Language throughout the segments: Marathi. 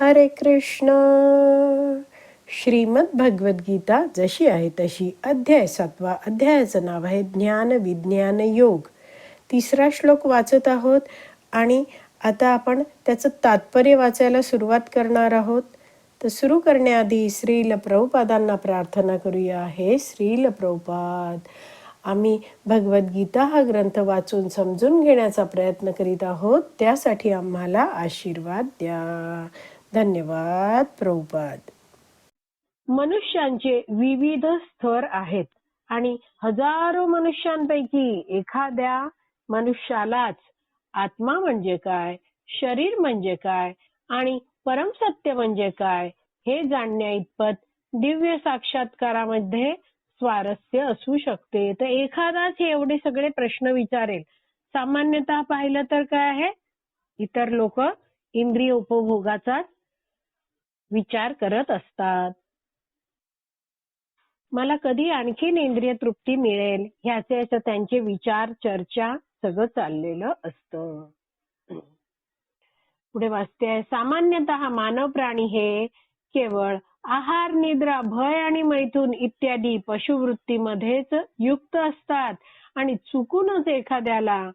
हरे कृष्ण। श्रीमद भगवद्गीता जशी आहे तशी अध्याय सातवा अध्यायाचं नाव आहे ज्ञान विज्ञान योग. तिसरा श्लोक वाचत आहोत आणि आता आपण त्याचं तात्पर्य वाचायला सुरुवात करणार आहोत. तर सुरू करण्याआधी श्रील प्रभुपादांना प्रार्थना करूया. हे श्रील प्रभुपाद आम्ही भगवद्गीता हा ग्रंथ वाचून समजून घेण्याचा प्रयत्न करीत आहोत. त्यासाठी आम्हाला आशीर्वाद द्या. धन्यवाद प्रभुपाद. मनुष्यांचे विविध स्तर आहेत आणि हजारो मनुष्यांपैकी एखाद्या मनुष्यालाच आत्मा म्हणजे काय शरीर म्हणजे काय आणि परमसत्य म्हणजे काय हे जाणण्या इतपत दिव्य साक्षात्कारामध्ये स्वारस्य असू शकते. तर एखादाच हे एवढे सगळे प्रश्न विचारेल. सामान्यतः पाहिलं तर काय आहे? इतर लोक इंद्रिय उपभोगाचा विचार करत असतात. मला कधी आणखीन इंद्रिय तृप्ती मिळेल ह्याचे असं त्यांचे विचार चर्चा सगळं चाललेलं असतं. पुढे वाचते सामान्यतः सामान्यतः मानव प्राणी हे केवळ आहार निद्रा भय आणि मैथून इत्यादी पशुवृत्तीमध्येच युक्त असतात आणि चुकूनच एखाद्याला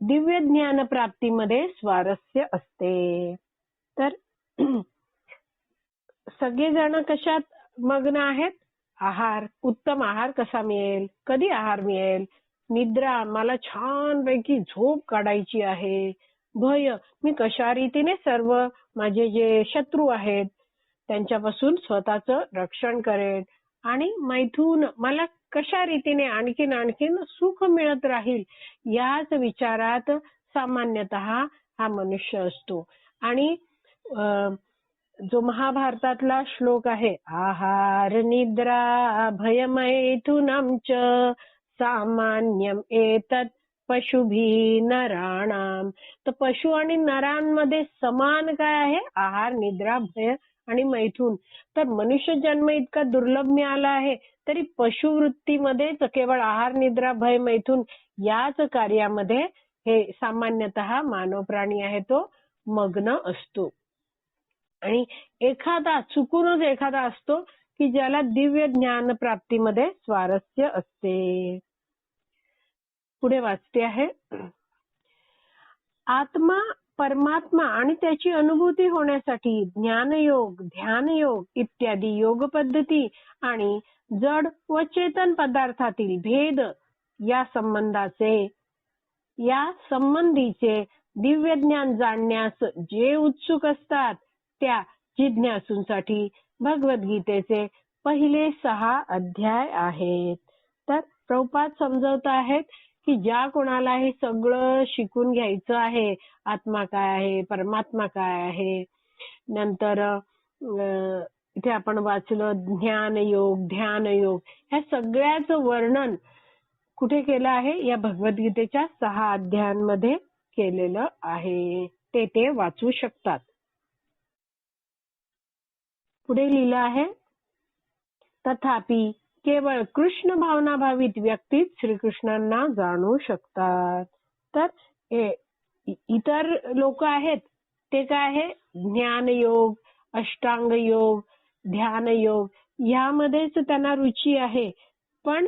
दिव्य ज्ञान प्राप्तीमध्ये स्वारस्य असते. तर सगळेजण कशात मग्न आहेत? आहार उत्तम आहार कसा मिळेल? कधी आहार मिळेल? निद्रा मला छान पैकी झोप काढायची आहे. भय मी कशा रीतीने सर्व माझे जे शत्रू आहेत त्यांच्यापासून स्वतःचं रक्षण करेल आणि मैथून मला कशा रीतीने आणखीन आणखीन सुख मिळत राहील? याच विचारात सामान्यतः हा मनुष्य असतो. आणि जो महाभारतातला श्लोक आहे आहार निद्रा भयमैथुनम च सामान्यम एतत् पशुभी नराणाम तर पशु आणि नरांमध्ये समान काय आहे? आहार निद्रा भय आणि मैथून. तर मनुष्य जन्म इतका दुर्लभ मिळाला आहे तरी पशुवृत्तीमध्ये केवळ आहार निद्रा भय मैथून याच कार्यामध्ये हे सामान्यतः मानव प्राणी आहे तो मग्न असतो. आणि एखादा चुकूनच एखादा असतो की ज्याला दिव्य ज्ञान प्राप्तीमध्ये स्वारस्य असते. पुढे वाचते आहे. आत्मा परमात्मा आणि त्याची अनुभूती होण्यासाठी ज्ञानयोग ध्यानयोग इत्यादी योग पद्धती आणि जड व चेतन पदार्थातील भेद या संबंधाचे या संबंधीचे दिव्य ज्ञान जाणण्यास जे उत्सुक असतात त्या जिज्ञासूंसाठी भगवद्गीतेचे पहिले सहा अध्याय आहेत. तर प्रभुपाद समजवत आहेत की ज्या कोणाला हे सगळं शिकून घ्यायचं आहे आत्मा काय आहे परमात्मा काय आहे नंतर इथे आपण वाचलं ज्ञान योग ध्यान योग ह्या सगळ्याच वर्णन कुठे केलं आहे? या भगवद्गीतेच्या सहा अध्यायांमध्ये केलेलं आहे. ते ते वाचू शकतात. पुढे लिहिलं आहे. तथापि केवळ कृष्ण भावना भावित व्यक्तीच श्रीकृष्णांना जाणू शकतात. तर इतर लोक आहेत. ते काय आहे? ज्ञान योग अष्टांग योग ध्यान योग यामध्येच त्यांना रुची आहे. पण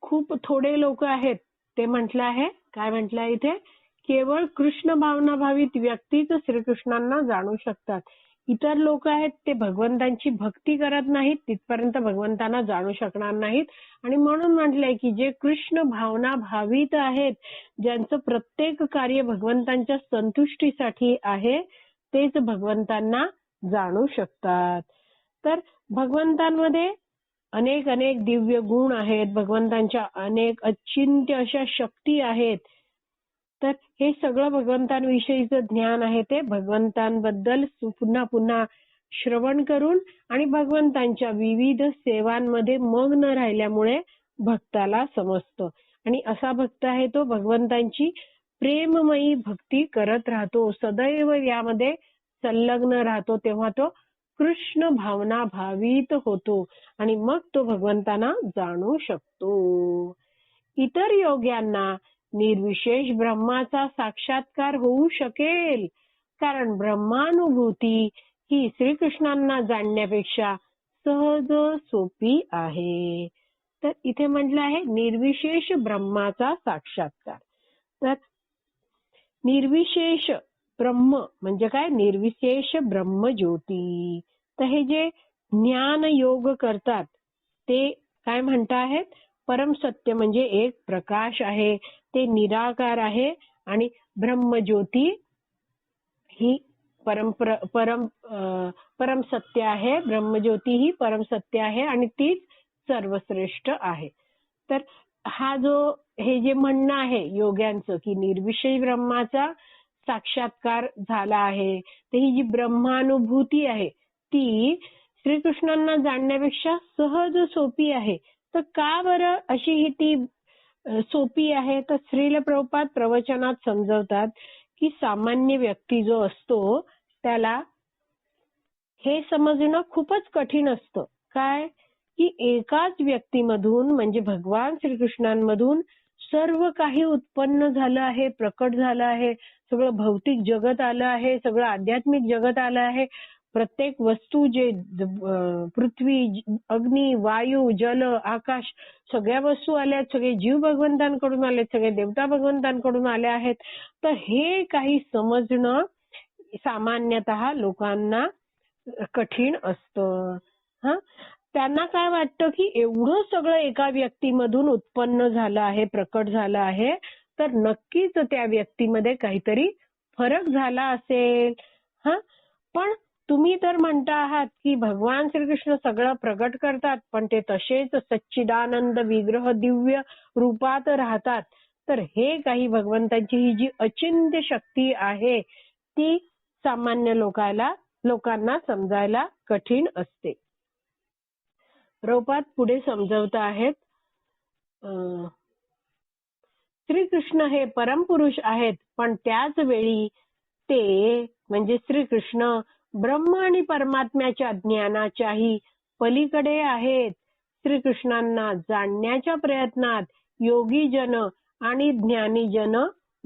खूप थोडे लोक आहेत. ते म्हटलं आहे काय म्हटलं इथे? केवळ कृष्ण भावना भावित व्यक्तीच श्रीकृष्णांना जाणू शकतात. इतर लोक आहेत ते भगवंतांची भक्ती करत नाहीत तिथपर्यंत भगवंतांना जाणू शकणार नाहीत. आणि म्हणून म्हटलंय की जे कृष्ण भावना भावित आहेत ज्यांचं प्रत्येक कार्य भगवंतांच्या संतुष्टीसाठी आहे तेच भगवंतांना जाणू शकतात. तर भगवंतांमध्ये अनेक अनेक दिव्य गुण आहेत भगवंतांच्या अनेक अचिंत्य अशा शक्ती आहेत. तर हे सगळं भगवंतांविषयीचं ज्ञान आहे ते भगवंतांबद्दल पुन्हा पुन्हा श्रवण करून आणि भगवंतांच्या विविध सेवांमध्ये मग्न राहिल्यामुळे भक्ताला समजतं. आणि असा भक्त आहे तो भगवंतांची प्रेममयी भक्ती करत राहतो. सदैव यामध्ये संलग्न राहतो तेव्हा तो कृष्ण भावना भावित होतो आणि मग तो भगवंतांना जाणू शकतो. इतर योग्यांना निर्विशेष ब्रह्माचा साक्षात्कार होऊ शकेल. कारण ब्रह्मानुभूती ही श्रीकृष्णांना जाणण्यापेक्षा सहज सोपी आहे. तर इथे म्हटलं आहे निर्विशेष ब्रह्माचा साक्षात्कार. तर निर्विशेष ब्रह्म म्हणजे काय? निर्विशेष ब्रह्म ज्योती तर हे जे ज्ञान योग करतात ते काय म्हणता आहेत परम सत्य म्हणजे एक प्रकाश आहे ते निराकार आहे आणि ब्रह्मज्योती ही परम परम परम सत्य आहे ब्रह्मज्योती ही परम सत्य आहे आणि तीच सर्वश्रेष्ठ आहे. तर हा जो हे जे म्हणणं आहे योग्यांचं की निर्विषय ब्रह्माचा साक्षात्कार झाला आहे तर ही जी ब्रह्मानुभूती आहे ती श्रीकृष्णांना जाणण्यापेक्षा सहज सोपी आहे. तर का बरं अशी ही ती सोपी आहे? तर श्रील प्रभुपाद प्रवचनात समजवतात की सामान्य व्यक्ती जो असतो त्याला हे समजणं खूपच कठीण असतं. काय? की एकाच व्यक्तीमधून म्हणजे भगवान श्रीकृष्णांमधून सर्व काही उत्पन्न झालं आहे प्रकट झालं आहे सगळं भौतिक जगत आलं आहे सगळं आध्यात्मिक जगत आलं आहे प्रत्येक वस्तू जे पृथ्वी अग्नी वायू जल आकाश सगळ्या वस्तू आल्या सगळे जीव भगवंतांकडून आले सगळे देवता भगवंतांकडून आले आहेत. तर हे काही समजणं सामान्यतः लोकांना कठीण असतं. हा? त्यांना काय वाटतं की एवढं सगळं एका व्यक्तीमधून उत्पन्न झालं आहे प्रकट झालं आहे तर नक्कीच त्या व्यक्तीमध्ये काहीतरी फरक झाला असेल. हा? पण तुम्ही तर म्हणता आहात की भगवान श्रीकृष्ण सगळं प्रकट करतात पण ते तसेच सच्चिदानंद विग्रह दिव्य रूपात राहतात. तर हे काही भगवंतांची ही जी अचिंत्य शक्ती आहे ती सामान्य लोकांना लोकांना समजायला कठीण असते. रोपात पुढे समजवत आहेत. श्रीकृष्ण हे परमपुरुष आहेत पण त्याच वेळी ते म्हणजे श्रीकृष्ण ब्रह्म आणि परमात्म्याच्या ज्ञानाच्याही पलीकडे आहेत. श्रीकृष्णांना जाणण्याच्या प्रयत्नात योगी जन आणि ज्ञानी जन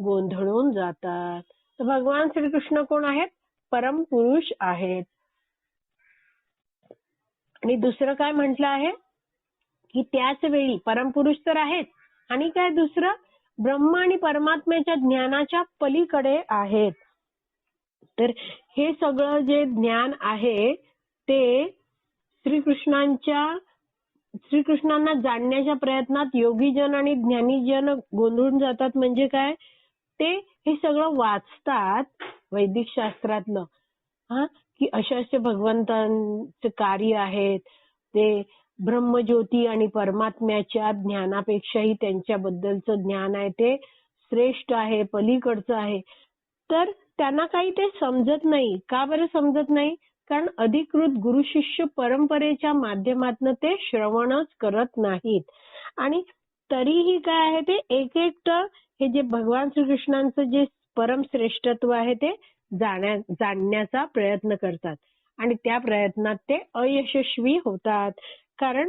गोंधळून जातात. तर भगवान श्रीकृष्ण कोण आहेत? परमपुरुष आहेत. आणि दुसरं काय म्हटलं आहे? की त्याच वेळी परमपुरुष तर आहेत. आणि काय दुसरं? ब्रह्म आणि परमात्म्याच्या ज्ञानाच्या पलीकडे आहेत. तर हे सगळं जे ज्ञान आहे ते श्रीकृष्णांच्या श्रीकृष्णांना जाणण्याच्या प्रयत्नात योगीजन आणि ज्ञानीजन गोंधळून जातात म्हणजे काय? ते हे सगळं वाचतात वैदिक शास्त्रातलं हा? की असे असे भगवंतांचे कार्य आहेत. ते ब्रह्मज्योती आणि परमात्म्याच्या ज्ञानापेक्षाही त्यांच्याबद्दलचं ज्ञान आहे. ते श्रेष्ठ आहे पलीकडचं आहे. तर त्यांना काही ते समजत नाही. का बरं समजत नाही? कारण अधिकृत गुरु शिष्य परंपरेच्या माध्यमातून ते श्रवणच करत नाहीत. आणि तरीही काय आहे ते? एक एकटं हे जे भगवान श्रीकृष्णांचं जे परम श्रेष्ठत्व आहे ते जाणण्याचा प्रयत्न करतात. आणि त्या प्रयत्नात ते अयशस्वी होतात. कारण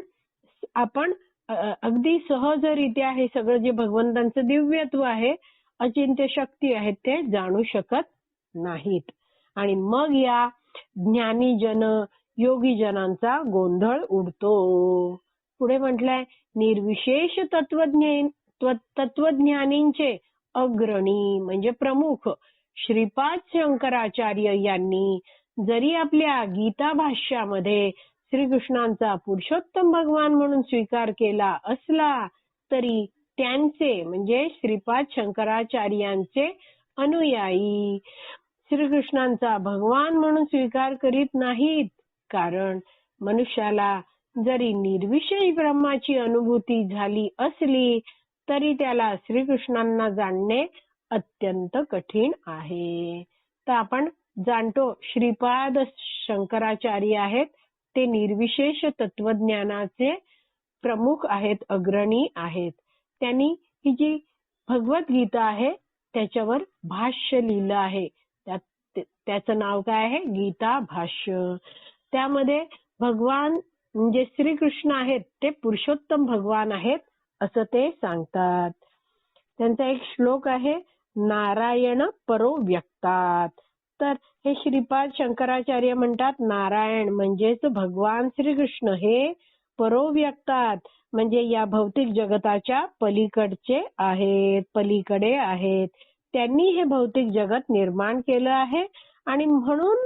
आपण अगदी सहजरित्या हे सगळं जे भगवंतांचं दिव्यत्व आहे अचिंत्य शक्ती आहे ते जाणू शकत नाहीत. आणि मग या ज्ञानी जन योगी जनांचा गोंधळ उडतो. पुढे म्हटलंय निर्विशेष तत्वज्ञान तत्वज्ञानींचे अग्रणी म्हणजे प्रमुख श्रीपाद शंकराचार्य यांनी जरी आपल्या गीता भाष्यामध्ये श्रीकृष्णांचा पुरुषोत्तम भगवान म्हणून स्वीकार केला असला तरी त्यांचे म्हणजे श्रीपाद शंकराचार्यांचे अनुयायी. श्रीकृष्णांचा भगवान म्हणून स्वीकार करीत नाहीत. कारण मनुष्याला जरी निर्विषयी ब्रह्माची अनुभूती झाली असली तरी त्याला श्रीकृष्णांना जाणणे अत्यंत कठीण आहे. तर आपण जाणतो श्रीपाद शंकराचार्य आहेत. ते निर्विशेष तत्वज्ञानाचे प्रमुख आहेत अग्रणी आहेत. त्यांनी ही जी भगवद्गीता आहे त्याच्यावर भाष्य लिहिलं आहे. त्याचं नाव काय आहे? गीता भाष्य. त्यामध्ये भगवान म्हणजे श्रीकृष्ण आहेत ते पुरुषोत्तम भगवान आहेत असं ते सांगतात. त्यांचा एक श्लोक आहे नारायण परो व्यक्तात. तर हे श्रीपाद शंकराचार्य म्हणतात नारायण म्हणजेच भगवान श्रीकृष्ण हे परो व्यक्तात. म्हणजे या भौतिक जगताच्या पलीकडचे आहेत पलीकडे आहेत. त्यांनी हे भौतिक जगत निर्माण केलं आहे. आणि म्हणून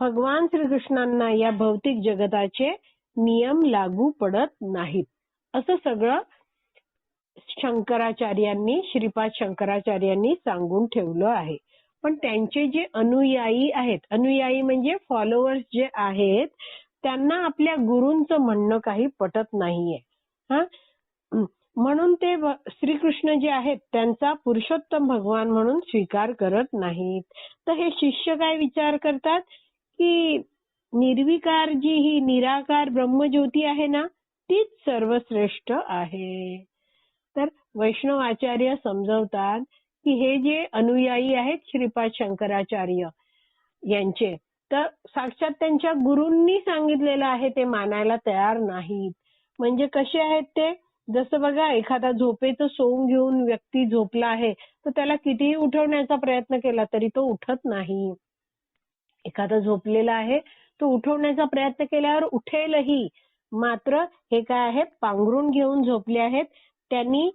भगवान श्रीकृष्णांना या भौतिक जगताचे नियम लागू पडत नाहीत. असं सगळं शंकराचार्यांनी श्रीपाद शंकराचार्यांनी सांगून ठेवलं आहे. पण त्यांचे जे अनुयायी आहेत अनुयायी म्हणजे फॉलोअर्स जे आहेत त्यांना आपल्या गुरूंचं म्हणणं काही पटत नाहीये. हा? म्हणून ते श्रीकृष्ण जे आहेत त्यांचा पुरुषोत्तम भगवान म्हणून स्वीकार करत नाहीत. तर हे शिष्य काय विचार करतात? की निर्विकार जी ही निराकार ब्रह्मज्योती आहे ना तीच सर्वश्रेष्ठ आहे. तर वैष्णव आचार्य समजवतात की हे जे अनुयायी आहेत श्रीपाद शंकराचार्य यांचे तर साक्षात त्यांच्या गुरूंनी सांगितलेलं आहे ते मानायला तयार नाहीत. म्हणजे कसे आहेत ते? जसं बघा एखादा झोपेचं सोंग घेऊन व्यक्ती झोपला आहे तर त्याला कितीही उठवण्याचा प्रयत्न केला तरी तो उठत नाही. एखादा झोपलेला आहे तो उठवण्याचा प्रयत्न केल्यावर उठेलही. मात्र हे काय आहे पांघरून घेऊन झोपले आहेत. त्यांनी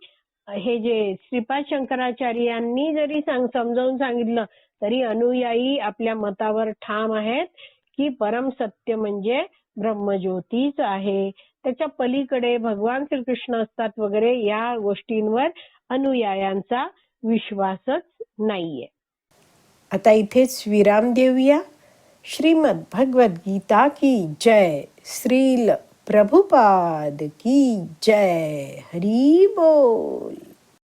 हे जे श्रीपाद शंकराचार्यांनी जरी सांग समजावून सांगितलं तरी अनुयायी आपल्या मतावर ठाम आहेत की परम सत्य म्हणजे ब्रह्मज्योतीच आहे. त्याच्या पलीकडे भगवान श्रीकृष्ण असतात वगैरे या गोष्टींवर अनुयायांचा विश्वासच नाहीये. आता इथेच विराम देऊया. श्रीमद भगवद गीता की जय. श्रील प्रभुपाद की जय. हरी बोल.